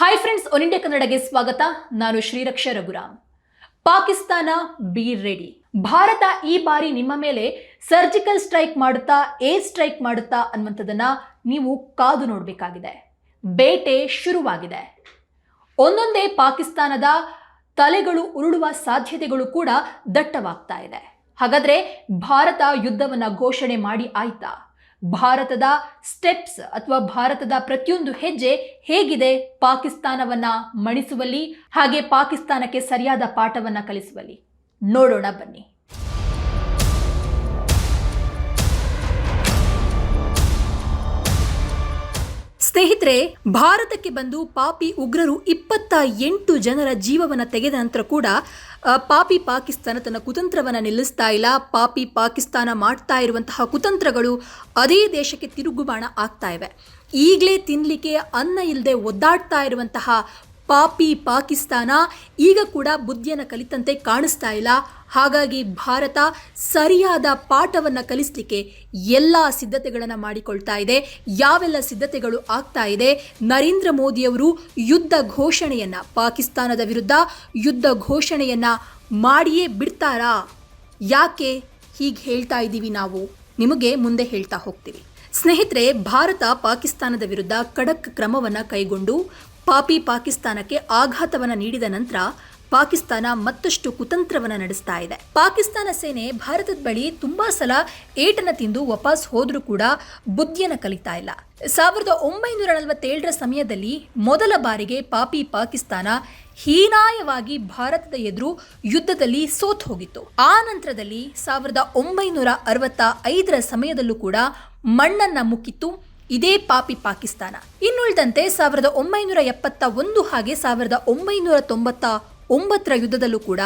Hi friends One India ಕನ್ನಡಗೆ ಸ್ವಾಗತ. ನಾನು ಶ್ರೀರಕ್ಷ ರಘುರಾಮ್. ಪಾಕಿಸ್ತಾನ ಬಿ ರೆಡಿ ಭಾರತ ಈ ಬಾರಿ ನಿಮ್ಮ ಮೇಲೆ ಸರ್ಜಿಕಲ್ ಸ್ಟ್ರೈಕ್ ಮಾಡುತ್ತಾ ಏರ್ ಸ್ಟ್ರೈಕ್ ಮಾಡುತ್ತಾ ಅನ್ನುವಂಥದ್ದನ್ನ ನೀವು ಕಾದು ನೋಡಬೇಕಾಗಿದೆ. ಬೇಟೆ ಶುರುವಾಗಿದೆ. ಒಂದೊಂದೇ ಪಾಕಿಸ್ತಾನದ ತಲೆಗಳು ಉರುಳುವ ಸಾಧ್ಯತೆಗಳು ಕೂಡ ದಟ್ಟವಾಗ್ತಾ ಇದೆ. ಹಾಗಾದ್ರೆ ಭಾರತ ಯುದ್ಧವನ್ನ ಘೋಷಣೆ ಮಾಡಿ ಆಯ್ತಾ? ಭಾರತದ ಸ್ಟೆಪ್ಸ್ ಅಥವಾ ಭಾರತದ ಪ್ರತಿಯೊಂದು ಹೆಜ್ಜೆ ಹೇಗಿದೆ ಪಾಕಿಸ್ತಾನವನ್ನ ಮಣಿಸುವಲ್ಲಿ ಹಾಗೆ ಪಾಕಿಸ್ತಾನಕ್ಕೆ ಸರಿಯಾದ ಪಾಠವನ್ನ ಕಲಿಸುವಲ್ಲಿ? ನೋಡೋಣ ಬನ್ನಿ. ಸ್ನೇಹಿತರೆ, ಭಾರತಕ್ಕೆ ಬಂದು ಪಾಪಿ ಉಗ್ರರು ಇಪ್ಪತ್ತ ಎಂಟು ಜನರ ಜೀವವನ್ನು ತೆಗೆದ ನಂತರ ಕೂಡ ಪಾಪಿ ಪಾಕಿಸ್ತಾನ ತನ್ನ ಕುತಂತ್ರವನ್ನು ನಿಲ್ಲಿಸ್ತಾ ಇಲ್ಲ. ಪಾಪಿ ಪಾಕಿಸ್ತಾನ ಮಾಡ್ತಾ ಇರುವಂತಹ ಕುತಂತ್ರಗಳು ಅದೇ ದೇಶಕ್ಕೆ ತಿರುಗುಬಾಣ ಆಗ್ತಾ ಇವೆ. ಈಗಲೇ ತಿನ್ನಲಿಕ್ಕೆ ಅನ್ನ ಇಲ್ಲದೆ ಒದ್ದಾಡ್ತಾ ಇರುವಂತಹ ಪಾಪಿ ಪಾಕಿಸ್ತಾನ ಈಗ ಕೂಡ ಬುದ್ಧಿಯನ್ನು ಕಲಿತಂತೆ ಕಾಣಿಸ್ತಾ ಇಲ್ಲ. ಹಾಗಾಗಿ ಭಾರತ ಸರಿಯಾದ ಪಾಠವನ್ನು ಕಲಿಸಲಿಕ್ಕೆ ಎಲ್ಲ ಸಿದ್ಧತೆಗಳನ್ನು ಮಾಡಿಕೊಳ್ತಾ ಇದೆ. ಯಾವೆಲ್ಲ ಸಿದ್ಧತೆಗಳು ಆಗ್ತಾ ಇದೆ? ನರೇಂದ್ರ ಮೋದಿಯವರು ಯುದ್ಧ ಘೋಷಣೆಯನ್ನು, ಪಾಕಿಸ್ತಾನದ ವಿರುದ್ಧ ಯುದ್ಧ ಘೋಷಣೆಯನ್ನು ಮಾಡಿಯೇ ಬಿಡ್ತಾರಾ? ಯಾಕೆ? ಹೀಗೆ ಹೇಳ್ತಾ ಇದ್ದೀವಿ ನಾವು. ನಿಮಗೆ ಮುಂದೆ ಹೇಳ್ತಾ ಹೋಗ್ತೀವಿ. ಸ್ನೇಹಿತರೆ, ಭಾರತ ಪಾಕಿಸ್ತಾನದ ವಿರುದ್ಧ ಖಡಕ್ ಕ್ರಮವನ್ನು ಕೈಗೊಂಡು ಪಾಪಿ ಪಾಕಿಸ್ತಾನಕ್ಕೆ ಆಘಾತವನ್ನು ನೀಡಿದ ನಂತರ ಪಾಕಿಸ್ತಾನ ಮತ್ತಷ್ಟು ಕುತಂತ್ರವನ್ನು ನಡೆಸ್ತಾ ಇದೆ. ಪಾಕಿಸ್ತಾನ ಸೇನೆ ಭಾರತದ ಬಳಿ ತುಂಬಾ ಸಲ ಏಟನ ತಿಂದು ವಾಪಸ್ ಹೋದ್ರೂ ಕೂಡ ಬುದ್ಧಿಯನ್ನು ಕಲಿತಾ ಇಲ್ಲ. ಸಾವಿರದ ಒಂಬೈನೂರ ನಲವತ್ತೇಳರ ಸಮಯದಲ್ಲಿ ಮೊದಲ ಬಾರಿಗೆ ಪಾಪಿ ಪಾಕಿಸ್ತಾನ ಹೀನಾಯವಾಗಿ ಭಾರತದ ಎದುರು ಯುದ್ಧದಲ್ಲಿ ಸೋತ್ ಹೋಗಿತ್ತು. ಆ ನಂತರದಲ್ಲಿ ಸಾವಿರದ ಒಂಬೈನೂರ ಅರವತ್ತ ಐದರ ಸಮಯದಲ್ಲೂ ಕೂಡ ಮಣ್ಣನ್ನ ಮುಕ್ಕಿತ್ತು. ಇದೇ ಪಾಪಿ ಪಾಕಿಸ್ತಾನ. ಇನ್ನುಳಿದಂತೆ ಸಾವಿರದ ಒಂಬೈನೂರ ಎಪ್ಪತ್ತ ಒಂದು ಹಾಗೆ ಸಾವಿರದ ಒಂಬೈನೂರ ತೊಂಬತ್ತ ಒಂಬತ್ತರ ಯುದ್ಧದಲ್ಲೂ ಕೂಡ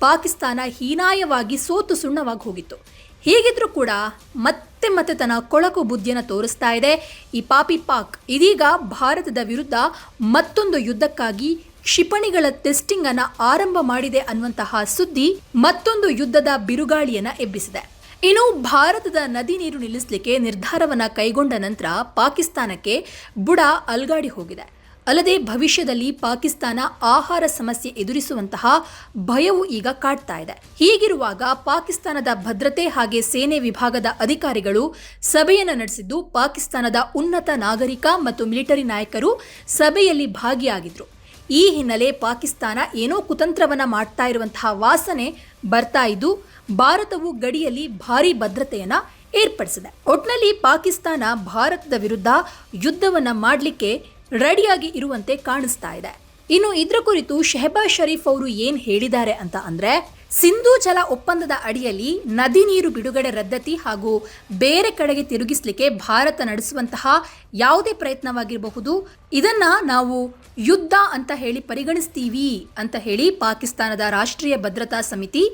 ಪಾಕಿಸ್ತಾನ ಹೀನಾಯವಾಗಿ ಸೋತು ಸುಣ್ಣವಾಗಿ ಹೋಗಿತ್ತು. ಹೀಗಿದ್ರೂ ಕೂಡ ಮತ್ತೆ ಮತ್ತೆ ತನ್ನ ಕೊಳಕು ಬುದ್ಧಿಯನ್ನು ತೋರಿಸ್ತಾ ಇದೆ. ಈ ಪಾಪಿ ಪಾಕ್ ಇದೀಗ ಭಾರತದ ವಿರುದ್ಧ ಮತ್ತೊಂದು ಯುದ್ಧಕ್ಕಾಗಿ ಕ್ಷಿಪಣಿಗಳ ಟೆಸ್ಟಿಂಗ್ ಅನ್ನ ಆರಂಭ ಮಾಡಿದೆ ಅನ್ನುವಂತಹ ಸುದ್ದಿ ಮತ್ತೊಂದು ಯುದ್ಧದ ಬಿರುಗಾಳಿಯನ್ನ ಎಬ್ಬಿಸಿದೆ. ಇನ್ನು ಭಾರತದ ನದಿ ನೀರು ನಿಲ್ಲಿಸಲಿಕ್ಕೆ ನಿರ್ಧಾರವನ್ನು ಕೈಗೊಂಡ ನಂತರ ಪಾಕಿಸ್ತಾನಕ್ಕೆ ಬುಡ ಅಲ್ಗಾಡಿ ಹೋಗಿದೆ. ಅಲ್ಲದೆ ಭವಿಷ್ಯದಲ್ಲಿ ಪಾಕಿಸ್ತಾನ ಆಹಾರ ಸಮಸ್ಯೆ ಎದುರಿಸುವಂತಹ ಭಯವು ಈಗ ಕಾಡ್ತಾ ಇದೆ. ಹೀಗಿರುವಾಗ ಪಾಕಿಸ್ತಾನದ ಭದ್ರತೆ ಹಾಗೆ ಸೇನೆ ವಿಭಾಗದ ಅಧಿಕಾರಿಗಳು ಸಭೆಯನ್ನು ನಡೆಸಿದ್ದು ಪಾಕಿಸ್ತಾನದ ಉನ್ನತ ನಾಗರಿಕ ಮತ್ತು ಮಿಲಿಟರಿ ನಾಯಕರು ಸಭೆಯಲ್ಲಿ ಭಾಗಿಯಾಗಿದ್ರು. ಈ ಹಿನ್ನೆಲೆ ಪಾಕಿಸ್ತಾನ ಏನೋ ಕುತಂತ್ರವನ್ನು ಮಾಡ್ತಾ ಇರುವಂತಹ ವಾಸನೆ ಬರ್ತಾ ಇದ್ದು ಭಾರತವು ಗಡಿಯಲ್ಲಿ ಭಾರಿ ಭದ್ರತೆಯನ್ನು ಏರ್ಪಡಿಸಿದೆ. ಒಟ್ನಲ್ಲಿ ಪಾಕಿಸ್ತಾನ ಭಾರತದ ವಿರುದ್ಧ ಯುದ್ಧವನ್ನ ಮಾಡಲಿಕ್ಕೆ ರೆಡಿಯಾಗಿ ಇರುವಂತೆ ಕಾಣಿಸ್ತಾ ಇದೆ. ಇನ್ನು ಇದರ ಕುರಿತು ಶೆಹಬಾಜ್ ಶರೀಫ್ ಅವರು ಏನು ಹೇಳಿದ್ದಾರೆ ಅಂತ ಅಂದರೆ, ಸಿಂಧೂ ಜಲ ಒಪ್ಪಂದದ ಅಡಿಯಲ್ಲಿ ನದಿ ನೀರು ಬಿಡುಗಡೆ ರದ್ದತಿ ಹಾಗೂ ಬೇರೆ ಕಡೆಗೆ ತಿರುಗಿಸಲಿಕ್ಕೆ ಭಾರತ ನಡೆಸುವಂತಹ ಯಾವುದೇ ಪ್ರಯತ್ನವಾಗಿರಬಹುದು. ಇದನ್ನ ನಾವು ಯುದ್ಧ ಅಂತ ಹೇಳಿ ಪರಿಗಣಿಸ್ತೀವಿ ಅಂತ ಹೇಳಿ ಪಾಕಿಸ್ತಾನದ ರಾಷ್ಟ್ರೀಯ ಭದ್ರತಾ ಸಮಿತಿ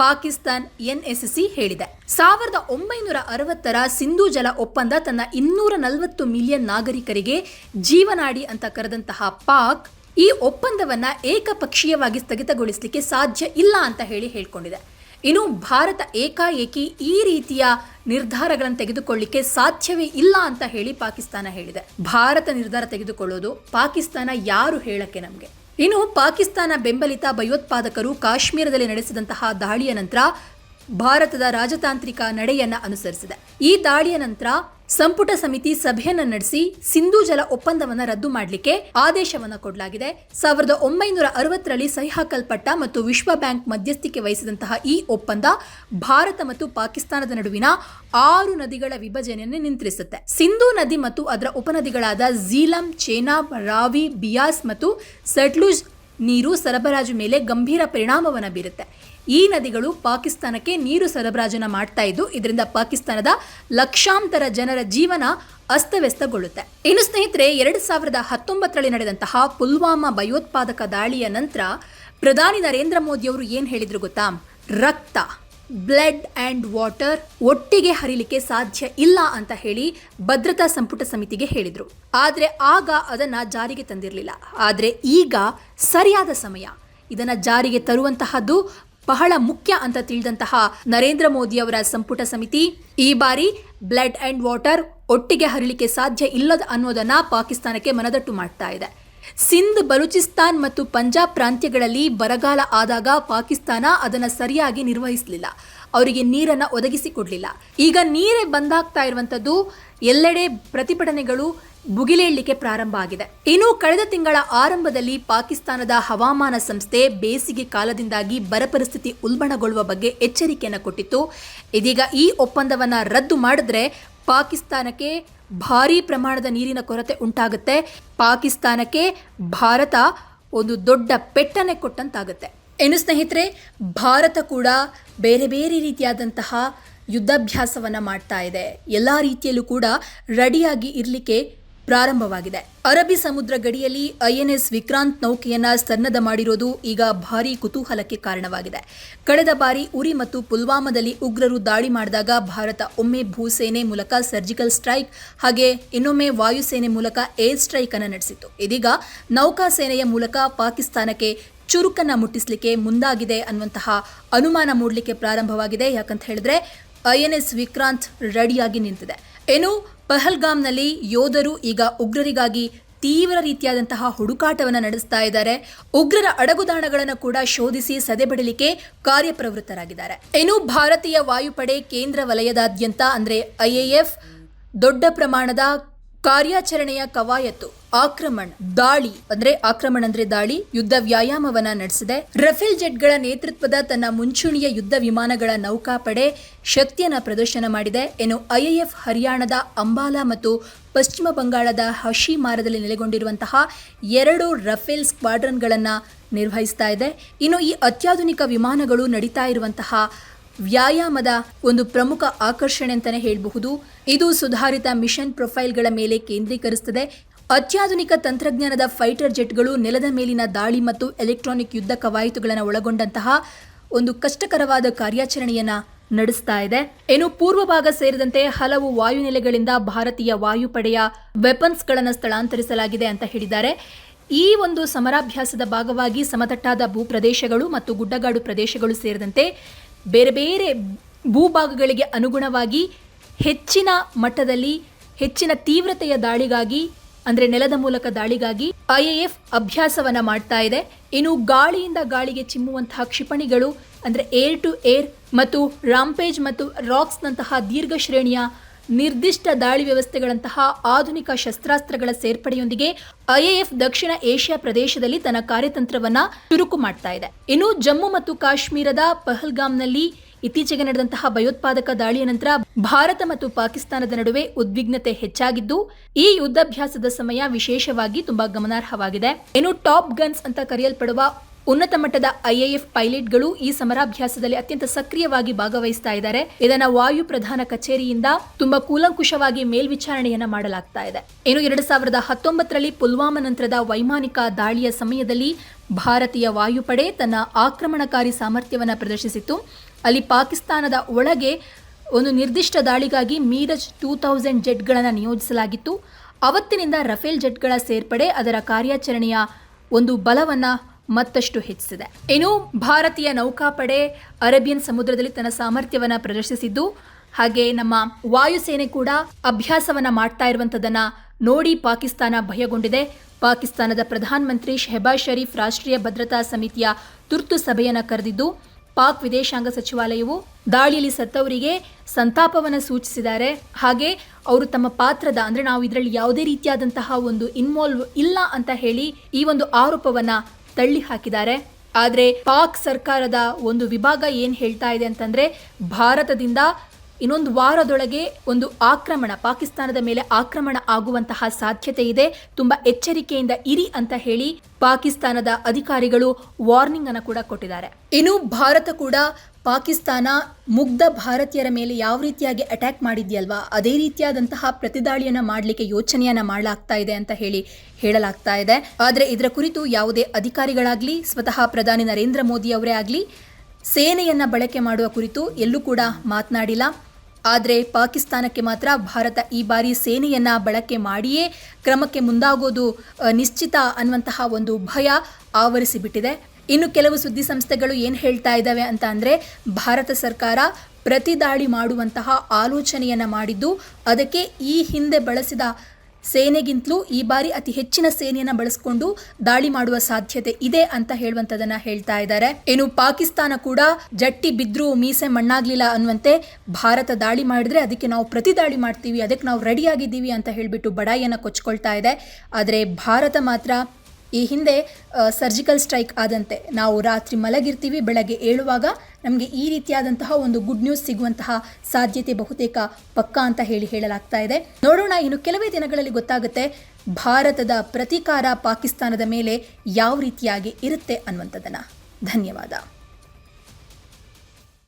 ಪಾಕಿಸ್ತಾನ್ ಎನ್ಎಸ್ಸಿ ಹೇಳಿದೆ. ಸಾವಿರದ ಒಂಬೈನೂರ ಅರವತ್ತರ ಸಿಂಧೂ ಜಲ ಒಪ್ಪಂದ ತನ್ನ ಇನ್ನೂರ ನಲವತ್ತು ಮಿಲಿಯನ್ ನಾಗರಿಕರಿಗೆ ಜೀವನಾಡಿ ಅಂತ ಕರೆದಂತಹ ಪಾಕ್ ಈ ಒಪ್ಪಂದವನ್ನ ಏಕಪಕ್ಷೀಯವಾಗಿ ಸ್ಥಗಿತಗೊಳಿಸಲಿಕ್ಕೆ ಸಾಧ್ಯ ಇಲ್ಲ ಅಂತ ಹೇಳಿ ಹೇಳ್ಕೊಂಡಿದೆ. ಇನ್ನು ಭಾರತ ಏಕಾಏಕಿ ಈ ರೀತಿಯ ನಿರ್ಧಾರಗಳನ್ನು ತೆಗೆದುಕೊಳ್ಳಿಕ್ಕೆ ಸಾಧ್ಯವೇ ಇಲ್ಲ ಅಂತ ಹೇಳಿ ಪಾಕಿಸ್ತಾನ ಹೇಳಿದೆ. ಭಾರತ ನಿರ್ಧಾರ ತೆಗೆದುಕೊಳ್ಳೋದು ಪಾಕಿಸ್ತಾನ ಯಾರು ಹೇಳಕ್ಕೆ ನಮಗೆ? ಇನ್ನು ಪಾಕಿಸ್ತಾನ ಬೆಂಬಲಿತ ಭಯೋತ್ಪಾದಕರು ಕಾಶ್ಮೀರದಲ್ಲಿ ನಡೆಸಿದಂತಹ ದಾಳಿಯ ನಂತರ ಭಾರತದ ರಾಜತಾಂತ್ರಿಕ ನಡೆಯನ್ನ ಅನುಸರಿಸಿದೆ. ಈ ದಾಳಿಯ ನಂತರ ಸಂಪುಟ ಸಮಿತಿ ಸಭೆಯನ್ನ ನಡೆಸಿ ಸಿಂಧೂ ಜಲ ಒಪ್ಪಂದವನ್ನ ರದ್ದು ಮಾಡಲಿಕ್ಕೆ ಆದೇಶವನ್ನ ಕೊಡಲಾಗಿದೆ. ಸಾವಿರದ ಒಂಬೈನೂರ ಅರವತ್ತರಲ್ಲಿ ಸಹಿ ಹಾಕಲ್ಪಟ್ಟ ಮತ್ತು ವಿಶ್ವ ಬ್ಯಾಂಕ್ ಮಧ್ಯಸ್ಥಿಕೆ ವಹಿಸಿದಂತಹ ಈ ಒಪ್ಪಂದ ಭಾರತ ಮತ್ತು ಪಾಕಿಸ್ತಾನದ ನಡುವಿನ ಆರು ನದಿಗಳ ವಿಭಜನೆಯನ್ನು ನಿಯಂತ್ರಿಸುತ್ತೆ ಸಿಂಧೂ ನದಿ ಮತ್ತು ಅದರ ಉಪನದಿಗಳಾದ ಝೀಲಂ, ಚೇನಾಬ್, ರಾವಿ, ಬಿಯಾಸ್ ಮತ್ತು ಸಟ್ಲುಜ್ ನೀರು ಸರಬರಾಜು ಮೇಲೆ ಗಂಭೀರ ಪರಿಣಾಮವನ್ನು ಬೀರುತ್ತೆ. ಈ ನದಿಗಳು ಪಾಕಿಸ್ತಾನಕ್ಕೆ ನೀರು ಸರಬರಾಜನ ಮಾಡ್ತಾ ಇದ್ದು, ಇದರಿಂದ ಪಾಕಿಸ್ತಾನದ ಲಕ್ಷಾಂತರ ಜನರ ಜೀವನ ಅಸ್ತವ್ಯಸ್ತಗೊಳ್ಳುತ್ತೆ. ಇನ್ನು ಸ್ನೇಹಿತರೆ, ಎರಡು ಸಾವಿರದ ಹತ್ತೊಂಬತ್ತರಲ್ಲಿ ನಡೆದಂತಹ ಪುಲ್ವಾಮಾ ಭಯೋತ್ಪಾದಕ ದಾಳಿಯ ನಂತರ ಪ್ರಧಾನಿ ನರೇಂದ್ರ ಮೋದಿಯವರು ಏನು ಹೇಳಿದ್ರು ಗೊತ್ತಾ? ರಕ್ತ. ಬ್ಲಡ್ ಆ್ಯಂಡ್ ವಾಟರ್ ಒಟ್ಟಿಗೆ ಹರಿಲಿಕ್ಕೆ ಸಾಧ್ಯ ಇಲ್ಲ ಅಂತ ಹೇಳಿ ಭದ್ರತಾ ಸಂಪುಟ ಸಮಿತಿಗೆ ಹೇಳಿದರು. ಆದರೆ ಆಗ ಅದನ್ನು ಜಾರಿಗೆ ತಂದಿರಲಿಲ್ಲ. ಆದರೆ ಈಗ ಸರಿಯಾದ ಸಮಯ. ಇದನ್ನು ಜಾರಿಗೆ ತರುವಂತಹದ್ದು ಬಹಳ ಮುಖ್ಯ ಅಂತ ತಿಳಿದಂತಹ ನರೇಂದ್ರ ಮೋದಿಯವರ ಸಂಪುಟ ಸಮಿತಿ. ಈ ಬಾರಿ ಬ್ಲಡ್ ಆ್ಯಂಡ್ ವಾಟರ್ ಒಟ್ಟಿಗೆ ಹರಿಲಿಕ್ಕೆ ಸಾಧ್ಯ ಇಲ್ಲದ ಅನ್ನೋದನ್ನು ಪಾಕಿಸ್ತಾನಕ್ಕೆ ಮನದಟ್ಟು ಮಾಡ್ತಾ ಇದೆ. ಸಿಂಧ್, ಬಲೂಚಿಸ್ತಾನ್ ಮತ್ತು ಪಂಜಾಬ್ ಪ್ರಾಂತ್ಯಗಳಲ್ಲಿ ಬರಗಾಲ ಆದಾಗ ಪಾಕಿಸ್ತಾನ ಅದನ್ನು ಸರಿಯಾಗಿ ನಿರ್ವಹಿಸಲಿಲ್ಲ. ಅವರಿಗೆ ನೀರನ್ನು ಒದಗಿಸಿಕೊಡಲಿಲ್ಲ ಈಗ ನೀರೇ ಬಂದಾಗ್ತಾ ಇರುವಂಥದ್ದು ಎಲ್ಲೆಡೆ ಪ್ರತಿಭಟನೆಗಳು ಭುಗಿಲೇಳಲಿಕ್ಕೆ ಪ್ರಾರಂಭ ಆಗಿದೆ. ಇನ್ನು ಕಳೆದ ತಿಂಗಳ ಆರಂಭದಲ್ಲಿ ಪಾಕಿಸ್ತಾನದ ಹವಾಮಾನ ಸಂಸ್ಥೆ ಬೇಸಿಗೆ ಕಾಲದಿಂದಾಗಿ ಬರ ಪರಿಸ್ಥಿತಿ ಉಲ್ಬಣಗೊಳ್ಳುವ ಬಗ್ಗೆ ಎಚ್ಚರಿಕೆಯನ್ನು ಕೊಟ್ಟಿತ್ತು. ಇದೀಗ ಈ ಒಪ್ಪಂದವನ್ನು ರದ್ದು ಮಾಡಿದ್ರೆ ಪಾಕಿಸ್ತಾನಕ್ಕೆ ಭಾರೀ ಪ್ರಮಾಣದ ನೀರಿನ ಕೊರತೆ ಉಂಟಾಗುತ್ತೆ. ಪಾಕಿಸ್ತಾನಕ್ಕೆ ಭಾರತ ಒಂದು ದೊಡ್ಡ ಪೆಟ್ಟನೆ ಕೊಟ್ಟಂತಾಗುತ್ತೆ. ಇನ್ನು ಸ್ನೇಹಿತರೆ, ಭಾರತ ಕೂಡ ಬೇರೆ ಬೇರೆ ರೀತಿಯಾದಂತಹ ಯುದ್ಧಾಭ್ಯಾಸವನ್ನು ಮಾಡ್ತಾ ಇದೆ. ಎಲ್ಲ ರೀತಿಯಲ್ಲೂ ಕೂಡ ರೆಡಿಯಾಗಿ ಇರಲಿಕ್ಕೆ ಪ್ರಾರಂಭವಾಗಿದೆ. ಅರಬ್ಬಿ ಸಮುದ್ರ ಗಡಿಯಲ್ಲಿ ಐಎನ್ಎಸ್ ವಿಕ್ರಾಂತ್ ನೌಕೆಯನ್ನ ಸನ್ನದ ಮಾಡಿರೋದು ಈಗ ಭಾರೀ ಕುತೂಹಲಕ್ಕೆ ಕಾರಣವಾಗಿದೆ. ಕಳೆದ ಬಾರಿ ಉರಿ ಮತ್ತು ಪುಲ್ವಾಮಾದಲ್ಲಿ ಉಗ್ರರು ದಾಳಿ ಮಾಡಿದಾಗ ಭಾರತ ಒಮ್ಮೆ ಭೂಸೇನೆ ಮೂಲಕ ಸರ್ಜಿಕಲ್ ಸ್ಟ್ರೈಕ್ ಹಾಗೆ ಇನ್ನೊಮ್ಮೆ ವಾಯುಸೇನೆ ಮೂಲಕ ಏರ್ ಸ್ಟ್ರೈಕ್ ಅನ್ನು ನಡೆಸಿತ್ತು. ಇದೀಗ ನೌಕಾಸೇನೆಯ ಮೂಲಕ ಪಾಕಿಸ್ತಾನಕ್ಕೆ ಚುರುಕನ್ನ ಮುಟ್ಟಿಸಲಿಕ್ಕೆ ಮುಂದಾಗಿದೆ ಅನ್ನುವಂತಹ ಅನುಮಾನ ಮೂಡಲಿಕ್ಕೆ ಪ್ರಾರಂಭವಾಗಿದೆ. ಯಾಕಂತ ಹೇಳಿದ್ರೆ ಐಎನ್ಎಸ್ ವಿಕ್ರಾಂತ್ ರೆಡಿಯಾಗಿ ನಿಂತಿದೆ. ಇನ್ನು ಪಹಲ್ಗಾಮ್ನಲ್ಲಿ ಯೋಧರು ಈಗ ಉಗ್ರರಿಗಾಗಿ ತೀವ್ರ ರೀತಿಯಾದಂತಹ ಹುಡುಕಾಟವನ್ನು ನಡೆಸ್ತಾ ಇದ್ದಾರೆ. ಉಗ್ರರ ಅಡಗುದಾಣಗಳನ್ನು ಕೂಡ ಶೋಧಿಸಿ ಸದೆಬಡಿಲಿಕ್ಕೆ ಕಾರ್ಯಪ್ರವೃತ್ತರಾಗಿದ್ದಾರೆ. ಇನ್ನು ಭಾರತೀಯ ವಾಯುಪಡೆ ಕೇಂದ್ರ ವಲಯದಾದ್ಯಂತ ಅಂದರೆ ಐಎಎಫ್ ದೊಡ್ಡ ಪ್ರಮಾಣದ ಕಾರ್ಯಾಚರಣೆಯ ಕವಾಯತ್ತು, ಆಕ್ರಮಣ, ದಾಳಿ, ಅಂದ್ರೆ ಆಕ್ರಮಣ ಅಂದ್ರೆ ದಾಳಿ, ಯುದ್ಧ ವ್ಯಾಯಾಮವನ್ನ ನಡೆಸಿದೆ. ರಫೇಲ್ ಜೆಟ್ಗಳ ನೇತೃತ್ವದ ತನ್ನ ಮುಂಚೂಣಿಯ ಯುದ್ಧ ವಿಮಾನಗಳ ನೌಕಾಪಡೆ ಶಕ್ತಿಯನ್ನ ಪ್ರದರ್ಶನ ಮಾಡಿದೆ. ಇನ್ನು ಐಎಎಫ್ ಹರಿಯಾಣದ ಅಂಬಾಲಾ ಮತ್ತು ಪಶ್ಚಿಮ ಬಂಗಾಳದ ಹಶಿಮಾರದಲ್ಲಿ ನೆಲೆಗೊಂಡಿರುವಂತಹ ಎರಡು ರಫೇಲ್ ಸ್ಕ್ವಾಡ್ರನ್ಗಳನ್ನು ನಿರ್ವಹಿಸ್ತಾ ಇದೆ. ಇನ್ನು ಈ ಅತ್ಯಾಧುನಿಕ ವಿಮಾನಗಳು ನಡೀತಾ ಇರುವಂತಹ ವ್ಯಾಯಾಮದ ಒಂದು ಪ್ರಮುಖ ಆಕರ್ಷಣೆ ಅಂತಲೇ ಹೇಳಬಹುದು. ಇದು ಸುಧಾರಿತ ಮಿಷನ್ ಪ್ರೊಫೈಲ್ಗಳ ಮೇಲೆ ಕೇಂದ್ರೀಕರಿಸುತ್ತದೆ ಅತ್ಯಾಧುನಿಕ ತಂತ್ರಜ್ಞಾನದ ಫೈಟರ್ ಜೆಟ್ಗಳು ನೆಲದ ಮೇಲಿನ ದಾಳಿ ಮತ್ತು ಎಲೆಕ್ಟ್ರಾನಿಕ್ ಯುದ್ಧ ಕವಾಯತುಗಳನ್ನು ಒಳಗೊಂಡಂತಹ ಒಂದು ಕಷ್ಟಕರವಾದ ಕಾರ್ಯಾಚರಣೆಯನ್ನು ನಡೆಸ್ತಾ ಇದೆ. ಇನ್ನು ಪೂರ್ವ ಭಾಗ ಸೇರಿದಂತೆ ಹಲವು ವಾಯುನೆಲೆಗಳಿಂದ ಭಾರತೀಯ ವಾಯುಪಡೆಯ ವೆಪನ್ಸ್ಗಳನ್ನು ಸ್ಥಳಾಂತರಿಸಲಾಗಿದೆ ಅಂತ ಹೇಳಿದ್ದಾರೆ. ಈ ಒಂದು ಸಮರಾಭ್ಯಾಸದ ಭಾಗವಾಗಿ ಸಮತಟ್ಟಾದ ಭೂಪ್ರದೇಶಗಳು ಮತ್ತು ಗುಡ್ಡಗಾಡು ಪ್ರದೇಶಗಳು ಸೇರಿದಂತೆ ಬೇರೆ ಬೇರೆ ಭೂಭಾಗಗಳಿಗೆ ಅನುಗುಣವಾಗಿ ಹೆಚ್ಚಿನ ಮಟ್ಟದಲ್ಲಿ ಹೆಚ್ಚಿನ ತೀವ್ರತೆಯ ದಾಳಿಗಾಗಿ, ಅಂದರೆ ನೆಲದ ಮೂಲಕ ದಾಳಿಗಾಗಿ ಐಎಎಫ್ ಅಭ್ಯಾಸವನ್ನು ಮಾಡ್ತಾ ಇದೆ. ಇನ್ನು ಗಾಳಿಯಿಂದ ಗಾಳಿಗೆ ಚಿಮ್ಮುವಂತಹ ಕ್ಷಿಪಣಿಗಳು, ಅಂದರೆ ಏರ್ ಟು ಏರ್ ಮತ್ತು ರಾಂಪೇಜ್ ಮತ್ತು ರಾಕ್ಸ್ನಂತಹ ದೀರ್ಘ ಶ್ರೇಣಿಯ ನಿರ್ದಿಷ್ಟ ದಾಳಿ ವ್ಯವಸ್ಥೆಗಳಂತಹ ಆಧುನಿಕ ಶಸ್ತ್ರಾಸ್ತ್ರಗಳ ಸೇರ್ಪಡೆಯೊಂದಿಗೆ ಐಎಎಫ್ ದಕ್ಷಿಣ ಏಷ್ಯಾ ಪ್ರದೇಶದಲ್ಲಿ ತನ್ನ ಕಾರ್ಯತಂತ್ರವನ್ನ ಚುರುಕು ಮಾಡ್ತಾ ಇದೆ. ಇನ್ನು ಜಮ್ಮು ಮತ್ತು ಕಾಶ್ಮೀರದ ಪಹಲ್ಗಾಮ್ನಲ್ಲಿ ಇತ್ತೀಚೆಗೆ ನಡೆದಂತಹ ಭಯೋತ್ಪಾದಕ ದಾಳಿಯ ನಂತರ ಭಾರತ ಮತ್ತು ಪಾಕಿಸ್ತಾನದ ನಡುವೆ ಉದ್ವಿಗ್ನತೆ ಹೆಚ್ಚಾಗಿದ್ದು, ಈ ಯುದ್ಧಾಭ್ಯಾಸದ ಸಮಯ ವಿಶೇಷವಾಗಿ ತುಂಬಾ ಗಮನಾರ್ಹವಾಗಿದೆ. ಇನ್ನು ಟಾಪ್ ಗನ್ಸ್ ಅಂತ ಕರೆಯಲ್ಪಡುವ ಉನ್ನತ ಮಟ್ಟದ ಐಎಎಫ್ ಪೈಲಟ್ಗಳು ಈ ಸಮರಾಭ್ಯಾಸದಲ್ಲಿ ಅತ್ಯಂತ ಸಕ್ರಿಯವಾಗಿ ಭಾಗವಹಿಸ್ತಾ ಇದ್ದಾರೆ. ಇದನ್ನ ವಾಯು ಪ್ರಧಾನ ಕಚೇರಿಯಿಂದ ತುಂಬಾ ಕೂಲಂಕುಷವಾಗಿ ಮೇಲ್ವಿಚಾರಣೆಯನ್ನ ಮಾಡಲಾಗ್ತಾ ಇದೆ. ಇನ್ನು ಎರಡ್ ಸಾವಿರದ ಹತ್ತೊಂಬತ್ತರಲ್ಲಿ ಪುಲ್ವಾಮಾ ನಂತರದ ವೈಮಾನಿಕ ದಾಳಿಯ ಸಮಯದಲ್ಲಿ ಭಾರತೀಯ ವಾಯುಪಡೆ ತನ್ನ ಆಕ್ರಮಣಕಾರಿ ಸಾಮರ್ಥ್ಯವನ್ನು ಪ್ರದರ್ಶಿಸಿತ್ತು. ಅಲ್ಲಿ ಪಾಕಿಸ್ತಾನದ ಒಳಗೆ ಒಂದು ನಿರ್ದಿಷ್ಟ ದಾಳಿಗಾಗಿ ಮೀರಜ್ ಟೂ ತೌಸಂಡ್ ಜೆಟ್ಗಳನ್ನು ನಿಯೋಜಿಸಲಾಗಿತ್ತು. ಅವತ್ತಿನಿಂದ ರಫೇಲ್ ಜೆಟ್ಗಳ ಸೇರ್ಪಡೆ ಅದರ ಕಾರ್ಯಾಚರಣೆಯ ಒಂದು ಬಲವನ್ನ ಮತ್ತಷ್ಟು ಹೆಚ್ಚಿಸಿದೆ. ಇನ್ನು ಭಾರತೀಯ ನೌಕಾಪಡೆ ಅರೇಬಿಯನ್ ಸಮುದ್ರದಲ್ಲಿ ತನ್ನ ಸಾಮರ್ಥ್ಯವನ್ನು ಪ್ರದರ್ಶಿಸಿದ್ದು, ಹಾಗೆ ನಮ್ಮ ವಾಯುಸೇನೆ ಕೂಡ ಅಭ್ಯಾಸವನ್ನ ಮಾಡ್ತಾ ಇರುವಂತದನ್ನ ನೋಡಿ ಪಾಕಿಸ್ತಾನ ಭಯಗೊಂಡಿದೆ. ಪಾಕಿಸ್ತಾನದ ಪ್ರಧಾನಮಂತ್ರಿ ಶೆಹಬಾಜ್ ಶರೀಫ್ ರಾಷ್ಟ್ರೀಯ ಭದ್ರತಾ ಸಮಿತಿಯ ತುರ್ತು ಸಭೆಯನ್ನ ಕರೆದಿದ್ದು, ಪಾಕ್ ವಿದೇಶಾಂಗ ಸಚಿವಾಲಯವು ದಾಳಿಯಲ್ಲಿ ಸತ್ತವರಿಗೆ ಸಂತಾಪವನ್ನು ಸೂಚಿಸಿದ್ದಾರೆ. ಹಾಗೆ ಅವರು ತಮ್ಮ ಪಾತ್ರದ, ಅಂದ್ರೆ ನಾವು ಇದರಲ್ಲಿ ಯಾವುದೇ ರೀತಿಯಾದಂತಹ ಒಂದು ಇನ್ವಾಲ್ವ್ ಇಲ್ಲ ಅಂತ ಹೇಳಿ ಈ ಒಂದು ಆರೋಪವನ್ನ ತಳ್ಳಿ ಹಾಕಿದ್ದಾರೆ ಆದರೆ ಪಾಕ್ ಸರ್ಕಾರದ ಒಂದು ವಿಭಾಗ ಏನು ಹೇಳ್ತಾ ಇದೆ ಅಂತಂದರೆ, ಭಾರತದಿಂದ ಇನ್ನೊಂದು ವಾರದೊಳಗೆ ಒಂದು ಆಕ್ರಮಣ, ಪಾಕಿಸ್ತಾನದ ಮೇಲೆ ಆಕ್ರಮಣ ಆಗುವಂತಹ ಸಾಧ್ಯತೆ ಇದೆ. ತುಂಬಾ ಎಚ್ಚರಿಕೆಯಿಂದ ಇರಿ ಅಂತ ಹೇಳಿ ಪಾಕಿಸ್ತಾನದ ಅಧಿಕಾರಿಗಳು ವಾರ್ನಿಂಗ್ ಅನ್ನು ಕೂಡ ಕೊಟ್ಟಿದ್ದಾರೆ. ಇನ್ನು ಭಾರತ ಕೂಡ ಪಾಕಿಸ್ತಾನ ಮುಗ್ಧ ಭಾರತೀಯರ ಮೇಲೆ ಯಾವ ರೀತಿಯಾಗಿ ಅಟ್ಯಾಕ್ ಮಾಡಿದ್ಯಲ್ವಾ? ಅದೇ ರೀತಿಯಾದಂತಹ ಪ್ರತಿದಾಳಿಯನ್ನು ಮಾಡಲಿಕ್ಕೆ ಯೋಚನೆಯನ್ನು ಮಾಡಲಾಗ್ತಾ ಇದೆ ಅಂತ ಹೇಳಿ ಹೇಳಲಾಗ್ತಾ ಇದೆ. ಆದರೆ ಇದರ ಕುರಿತು ಯಾವುದೇ ಅಧಿಕಾರಿಗಳಾಗಲಿ, ಸ್ವತಃ ಪ್ರಧಾನಿ ನರೇಂದ್ರ ಮೋದಿ ಅವರೇ ಆಗಲಿ, ಸೇನೆಯನ್ನು ಬಳಕೆ ಮಾಡುವ ಕುರಿತು ಎಲ್ಲೂ ಕೂಡ ಮಾತನಾಡಿಲ್ಲ. ಆದರೆ ಪಾಕಿಸ್ತಾನಕ್ಕೆ ಮಾತ್ರ ಭಾರತ ಈ ಬಾರಿ ಸೇನೆಯನ್ನು ಬಳಕೆ ಮಾಡಿಯೇ ಕ್ರಮಕ್ಕೆ ಮುಂದಾಗೋದು ನಿಶ್ಚಿತ ಅನ್ನುವಂತಹ ಒಂದು ಭಯ ಆವರಿಸಿಬಿಟ್ಟಿದೆ. ಇನ್ನು ಕೆಲವು ಸುದ್ದಿ ಸಂಸ್ಥೆಗಳು ಏನು ಹೇಳ್ತಾ ಇದ್ದಾವೆ ಅಂತ ಅಂದರೆ, ಭಾರತ ಸರ್ಕಾರ ಪ್ರತಿ ದಾಳಿ ಮಾಡುವಂತಹ ಆಲೋಚನೆಯನ್ನ ಮಾಡಿದ್ದು, ಅದಕ್ಕೆ ಈ ಹಿಂದೆ ಬಳಸಿದ ಸೇನೆಗಿಂತಲೂ ಈ ಬಾರಿ ಅತಿ ಹೆಚ್ಚಿನ ಸೇನೆಯನ್ನ ಬಳಸಿಕೊಂಡು ದಾಳಿ ಮಾಡುವ ಸಾಧ್ಯತೆ ಇದೆ ಅಂತ ಹೇಳುವಂತದನ್ನ ಹೇಳ್ತಾ ಇದ್ದಾರೆ. ಇನ್ನು ಪಾಕಿಸ್ತಾನ ಕೂಡ ಜಟ್ಟಿ ಬಿದ್ರು ಮೀಸೆ ಮಣ್ಣಾಗ್ಲಿಲ್ಲ ಅನ್ನುವಂತೆ ಭಾರತ ದಾಳಿ ಮಾಡಿದ್ರೆ ಅದಕ್ಕೆ ನಾವು ಪ್ರತಿ ದಾಳಿ ಮಾಡ್ತೀವಿ, ಅದಕ್ಕೆ ನಾವು ರೆಡಿ ಆಗಿದ್ದೀವಿ ಅಂತ ಹೇಳಿಬಿಟ್ಟು ಬಡಾಯಿಯನ್ನು ಕೊಚ್ಕೊಳ್ತಾ ಇದೆ. ಆದರೆ ಭಾರತ ಮಾತ್ರ ಈ ಹಿಂದೆ ಸರ್ಜಿಕಲ್ ಸ್ಟ್ರೈಕ್ ಆದಂತೆ ನಾವು ರಾತ್ರಿ ಮಲಗಿರ್ತೀವಿ, ಬೆಳಗ್ಗೆ ಏಳುವಾಗ ನಮಗೆ ಈ ರೀತಿಯಾದಂತಹ ಒಂದು ಗುಡ್ ನ್ಯೂಸ್ ಸಿಗುವಂತಹ ಸಾಧ್ಯತೆ ಬಹುತೇಕ ಪಕ್ಕಾ ಅಂತ ಹೇಳಿ ಹೇಳಲಾಗ್ತಾ ಇದೆ. ನೋಡೋಣ, ಇನ್ನು ಕೆಲವೇ ದಿನಗಳಲ್ಲಿ ಗೊತ್ತಾಗುತ್ತೆ ಭಾರತದ ಪ್ರತೀಕಾರ ಪಾಕಿಸ್ತಾನದ ಮೇಲೆ ಯಾವ ರೀತಿಯಾಗಿ ಇರುತ್ತೆ ಅನ್ನುವಂಥದ್ದನ್ನು. ಧನ್ಯವಾದ.